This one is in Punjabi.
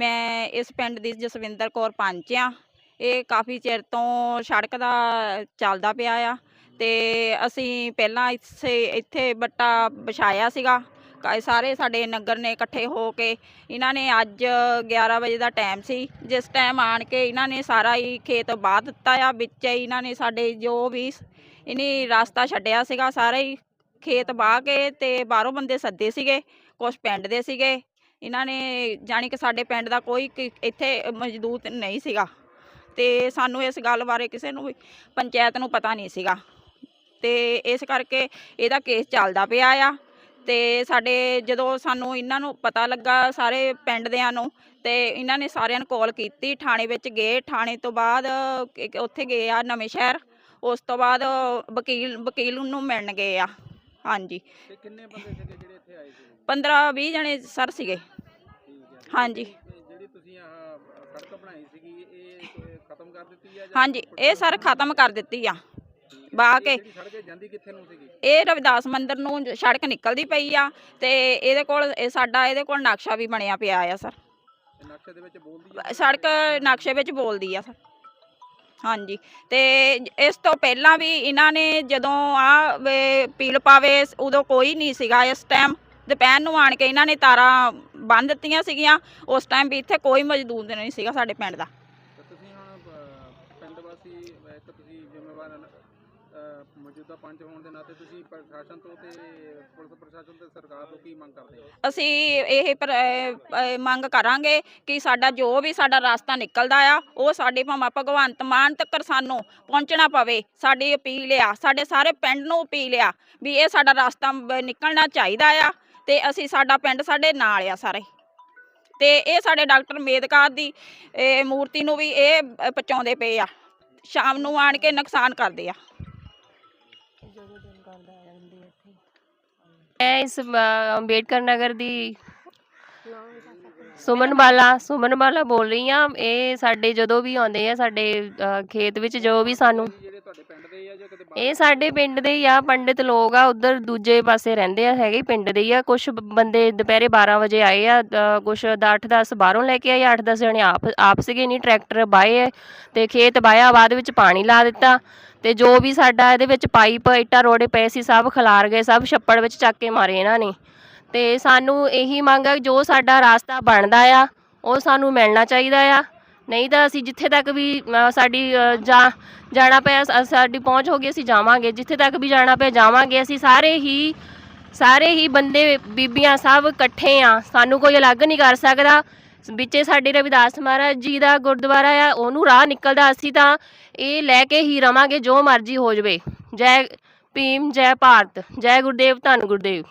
ਮੈਂ ਇਸ ਪਿੰਡ ਦੀ ਜਸਵਿੰਦਰ ਕੌਰ ਪੰਚ ਆ ਇਹ ਕਾਫੀ ਚਿਰ ਤੋਂ ਸੜਕ ਦਾ ਚੱਲਦਾ ਪਿਆ ਆ ਤੇ ਅਸੀਂ ਪਹਿਲਾਂ ਇੱਥੇ ਇੱਥੇ ਬੱਟਾ ਵਿਛਾਇਆ ਸੀਗਾ। ਸਾਰੇ ਸਾਡੇ ਨਗਰ ਨੇ ਇਕੱਠੇ ਹੋ ਕੇ ਇਹਨਾਂ ਨੇ ਅੱਜ 11 ਵਜੇ ਦਾ ਟਾਈਮ ਸੀ। ਜਿਸ ਟਾਈਮ ਆਣ ਕੇ ਇਹਨਾਂ ਨੇ ਸਾਰਾ ਹੀ ਖੇਤ ਬਾਹ ਦਿੱਤਾ ਆ, ਵਿੱਚ ਹੀ ਇਹਨਾਂ ਨੇ ਸਾਡੇ ਜੋ ਵੀ ਇਹਨੇ ਰਸਤਾ ਛੱਡਿਆ ਸੀਗਾ, ਸਾਰਾ ਹੀ ਖੇਤ ਬਾਹ ਕੇ ਤੇ ਬਾਹਰੋਂ ਬੰਦੇ ਸੱਦੇ ਸੀਗੇ ਕੁਝ ਪਿੰਡ ਦੇ ਸੀਗੇ। ਇਹਨਾਂ ਨੇ ਜਾਣੀ ਕਿ ਸਾਡੇ ਪਿੰਡ ਦਾ ਕੋਈ ਕਿ- ਇੱਥੇ ਮਜ਼ਦੂਰ ਨਹੀਂ ਸੀਗਾ ਤੇ ਸਾਨੂੰ ਇਸ ਗੱਲ ਬਾਰੇ ਕਿਸੇ ਨੂੰ ਵੀ ਪੰਚਾਇਤ ਨੂੰ ਪਤਾ ਨਹੀਂ ਸੀਗਾ ਤੇ ਇਸ ਕਰਕੇ ਇਹਦਾ ਕੇਸ ਚੱਲਦਾ ਪਿਆ ਆ ਤੇ ਸਾਡੇ ਜਦੋਂ ਸਾਨੂੰ ਇਹਨਾਂ ਨੂੰ ਪਤਾ ਲੱਗਾ ਸਾਰੇ ਪਿੰਡ ਦਿਆਂ ਨੂੰ ਤੇ ਇਹਨਾਂ ਨੇ ਸਾਰਿਆਂ ਨੂੰ ਕਾਲ ਕੀਤੀ, ਥਾਣੇ ਵਿੱਚ ਗਏ, ਥਾਣੇ ਤੋਂ ਬਾਅਦ ਉੱਥੇ ਗਏ ਆ ਨਵੇਂ ਸ਼ਹਿਰ, ਉਸ ਤੋਂ ਬਾਅਦ ਵਕੀਲ ਵਕੀਲ ਨੂੰ ਮਿਲਣ ਗਏ ਆ। ਹਾਂਜੀ। ਤੇ ਕਿੰਨੇ ਬੰਦੇ ਸੀਗੇ ਜਿਹੜੇ ਇੱਥੇ ਆਏ ਸੀ 15 20 ਜਣੇ ਸਰ ਸੀਗੇ। ਠੀਕ ਹੈ। ਹਾਂਜੀ। ਤੇ ਜਿਹੜੀ ਤੁਸੀਂ ਆਹ ਸੜਕ ਬਣਾਈ ਸੀਗੀ ਇਹ ਖਤਮ ਕਰ ਦਿੱਤੀ ਆ ਹਾਂਜੀ ਇਹ ਸਰ ਖਤਮ ਕਰ ਦਿੱਤੀ ਆ। ਬਾ ਕੇ ਜਿਹੜੀ ਸੜਕ ਇਹ ਜਾਂਦੀ ਕਿੱਥੇ ਨੂੰ ਸੀਗੀ? ਇਹ ਰਵਿਦਾਸ ਮੰਦਿਰ ਨੂੰ ਜ- ਸੜਕ ਨਿਕਲਦੀ ਪਈ ਆ ਤੇ ਇਹਦੇ ਕੋਲ ਇਹ ਸਾਡਾ ਇਹਦੇ ਕੋਲ ਨਕਸ਼ਾ ਵੀ ਬਣਿਆ ਪਿਆ ਆ ਸਰ। ਇਹ ਨਕਸ਼ੇ ਦੇ ਵਿੱਚ ਬੋਲਦੀ ਆ? ਸੜਕ ਨਕਸ਼ੇ ਵਿੱਚ ਬੋਲਦੀ ਆ ਸਰ। ਹਾਂਜੀ, ਤੇ ਇਸ ਤੋਂ ਪਹਿਲਾਂ ਵੀ ਇਹਨਾਂ ਨੇ ਜਦੋਂ ਆ ਪੀਲ ਪਾਵੇ, ਉਦੋਂ ਕੋਈ ਨਹੀਂ ਸੀਗਾ ਇਸ ਟਾਈਮ ਦੁਪਹਿਰ ਨੂੰ ਆਣ ਕੇ ਇਹਨਾਂ ਨੇ ਤਾਰਾਂ ਬੰਨ ਦਿੱਤੀਆਂ ਸੀਗੀਆਂ। ਉਸ ਟਾਈਮ ਵੀ ਇੱਥੇ ਕੋਈ ਮਜ਼ਦੂਰ ਨਹੀਂ ਸੀਗਾ ਸਾਡੇ ਪਿੰਡ ਦਾ। ਤੁਸੀਂ ਹੁਣ ਪਿੰਡ ਵਾਸੀ ਇੱਕ ਤੁਸੀਂ ਜ਼ਿੰਮੇਵਾਰ ਮੌਜੂਦਾ ਪੰਚ ਹੋਣ ਦੇ ਨਾਤੇ ਤੁਸੀਂ ਪ੍ਰਸ਼ਾਸਨ ਤੋਂ ਤੇ ਪੁਲਿਸ ਪ੍ਰਸ਼ਾਸਨ ਤੇ ਸਰਕਾਰ ਤੋਂ ਕੀ ਮੰਗ ਕਰਦੇ ਹੋ? ਅਸੀਂ ਇਹ ਪਰ- ਅਹ, ਅਹ, ਮੰਗ ਕਰਾਂਗੇ ਕਿ ਸਾਡਾ ਜੋ ਵੀ ਸਾਡਾ ਰਸਤਾ ਨਿਕਲਦਾ ਆ ਉਹ ਸਾਡੇ ਭਾਵੇਂ ਭਗਵੰਤ ਮਾਨ ਤੱਕ ਸਾਨੂੰ ਪਹੁੰਚਣਾ ਪਵੇ ਸਾਡੀ ਅਪੀਲ ਆ ਸਾਡੇ ਸਾਰੇ ਪਿੰਡ ਨੂੰ ਅਪੀਲ ਆ ਵੀ ਇਹ ਸਾਡਾ ਰਸਤਾ ਬ- ਨਿਕਲਣਾ ਚਾਹੀਦਾ ਆ ਤੇ ਅਸੀਂ ਸਾਡਾ ਪਿੰਡ ਸਾਡੇ ਨਾਲ ਆ ਸਾਰੇ। ਤੇ ਇਹ ਸਾਡੇ ਡਾਕਟਰ ਮੇਦਕਾਰ ਦੀ ਇਹ ਮੂਰਤੀ ਨੂੰ ਵੀ ਇਹ ਅ, ਪਹੁੰਚਾਉਂਦੇ ਪਏ ਆ ਸ਼ਾਮ ਨੂੰ ਆਣ ਕੇ ਨੁਕਸਾਨ ਕਰਦੇ ਆ। ਮੈਂ ਇਸ ਅ, ਅੰਬੇਡਕਰ ਨਗਰ ਦੀ ਸੁਮਨ ਬਾਲਾ ਸੁਮਨ ਬਾਲਾ ਬੋਲ ਰਹੀ ਆ। ਇਹ ਸਾਡੇ ਜਦੋਂ ਵੀ ਆਉਂਦੇ ਆ ਸਾਡੇ ਅ, ਖੇਤ ਵਿੱਚ ਜੋ ਵੀ ਸਾਨੂੰ ਤੁਹਾਡੇ ਪਿੰਡ ਦੇ ਆ ਜਾਂ ਕਿਤੇ ਇਹ ਸਾਡੇ ਪਿੰਡ ਦੇ ਹੀ ਆ, ਪੰਡਿਤ ਲੋਕ ਆ, ਉਧਰ ਦੂਜੇ ਪਾਸੇ ਰਹਿੰਦੇ ਆ, ਹੈਗੇ ਪਿੰਡ ਦੇ ਹੀ ਆ। ਕੁਝ ਬੰਦੇ ਦੁਪਹਿਰੇ 12 ਵਜੇ ਆਏ ਆ ਕੁਛ ਕੁਝ 8-10 ਬਾਹਰੋਂ ਲੈ ਕੇ ਆਏ 8-10 ਜਣੇ ਆਪ ਆਪ ਸੀਗੇ, ਨਹੀਂ ਟਰੈਕਟਰ ਬਾਏ ਤੇ ਖੇਤ ਬਾਇਆ, ਬਾਅਦ ਵਿੱਚ ਪਾਣੀ ਲਾ ਦਿੱਤਾ ਤੇ ਜੋ ਵੀ ਸਾਡਾ ਇਹਦੇ ਵਿੱਚ ਪਾਈਪ, ਇੱਟਾਂ, ਰੋੜੇ ਪਏ ਸੀ, ਸਭ ਖਿਲਾਰ ਗਏ, ਸਭ ਛੱਪੜ ਵਿੱਚ ਚੱਕ ਕੇ ਮਾਰੇ ਇਹਨਾਂ ਨੇ। ਤੇ ਸਾਨੂੰ ਇਹੀ ਮੰਗ ਆ ਕਿ ਜੋ ਸਾਡਾ ਰਾਸਤਾ ਬਣਦਾ ਆ, ਉਹ ਸਾਨੂੰ ਮਿਲਣਾ ਚਾਹੀਦਾ ਆ। ਨਹੀਂ ਤਾਂ ਅਸੀਂ ਜਿੱਥੇ ਤੱਕ ਵੀ ਸਾਡੀ ਅ, ਜਾ ਜਾਣਾ ਪਿਆ ਸਾਡੀ ਪਹੁੰਚ ਹੋ ਗਈ ਅਸੀਂ ਜਾਵਾਂਗੇ। ਜਿੱਥੇ ਤੱਕ ਵੀ ਜਾਣਾ ਪਿਆ ਜਾਵਾਂਗੇ। ਅਸੀਂ ਸਾਰੇ ਹੀ ਸਾਰੇ ਹੀ ਬੰਦੇ ਬੀਬੀਆਂ ਸਭ ਇਕੱਠੇ ਆ। ਸਾਨੂੰ ਕੋਈ ਅਲੱਗ ਨਹੀਂ ਕਰ ਸਕਦਾ। ਵਿੱਚੇ ਸਾਡੇ ਰਵਿਦਾਸ ਮਹਾਰਾਜ ਜੀ ਦਾ ਗੁਰਦੁਆਰਾ ਆ ਉਹਨੂੰ ਰਾਹ ਨਿਕਲਦਾ ਅਸੀਂ ਤਾਂ ਇਹ ਲੈ ਕੇ ਹੀ ਰਵਾਂਗੇ ਜੋ ਮਰਜ਼ੀ ਹੋ ਜਵੇ। ਜੈ ਭੀਮ ਜੈ ਭਾਰਤ ਜੈ ਗੁਰਦੇਵ ਧੰਨ ਗੁਰਦੇਵ।